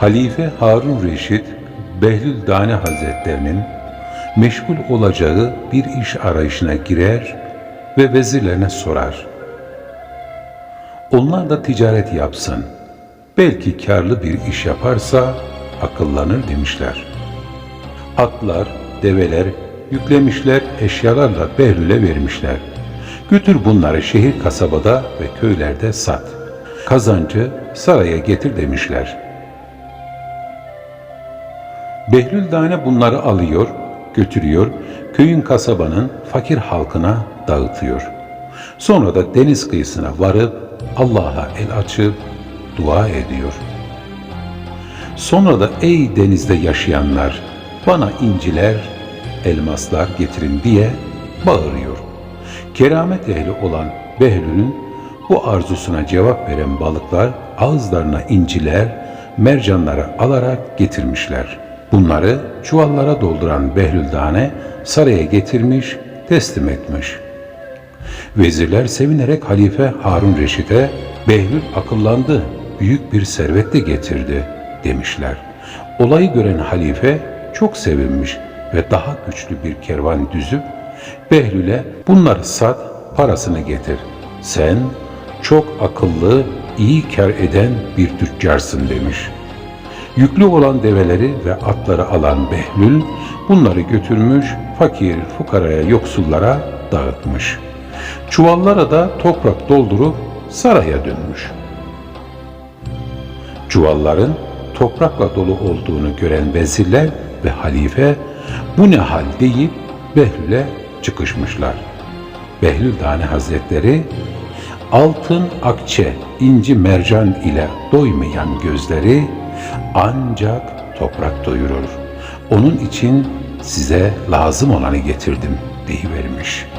Halife Harun Reşit, Behlül Dane Hazretlerinin meşgul olacağı bir iş arayışına girer ve vezirlerine sorar. Onlar da ticaret yapsın. Belki karlı bir iş yaparsa akıllanır demişler. Atlar, develer yüklemişler, eşyalarla Behlül'e vermişler. Götür bunları şehir kasabada ve köylerde sat. Kazancı saraya getir demişler. Behlül Dane bunları alıyor, götürüyor, köyün kasabanın fakir halkına dağıtıyor. Sonra da deniz kıyısına varıp Allah'a el açıp dua ediyor. Sonra da ey denizde yaşayanlar bana inciler, elmaslar getirin diye bağırıyor. Keramet ehli olan Behlül'ün bu arzusuna cevap veren balıklar ağızlarına inciler, mercanları alarak getirmişler. Bunları çuvallara dolduran Behlüldane saraya getirmiş, teslim etmiş. Vezirler sevinerek Halife Harun Reşit'e Behlül akıllandı, büyük bir servet de getirdi demişler. Olayı gören halife çok sevinmiş ve daha güçlü bir kervan düzüp Behlül'e bunları sat, parasını getir. Sen çok akıllı, iyi kar eden bir tüccarsın demiş. Yüklü olan develeri ve atları alan Behlül bunları götürmüş, fakir, fukaraya, yoksullara dağıtmış. Çuvallara da toprak doldurup saraya dönmüş. Çuvalların toprakla dolu olduğunu gören vezirler ve halife bu ne hal deyip Behlül'e çıkışmışlar. Behlül Dane Hazretleri altın akçe, inci mercan ile doymayan gözleri ancak toprak doyurur. Onun için size lazım olanı getirdim deyivermiş.''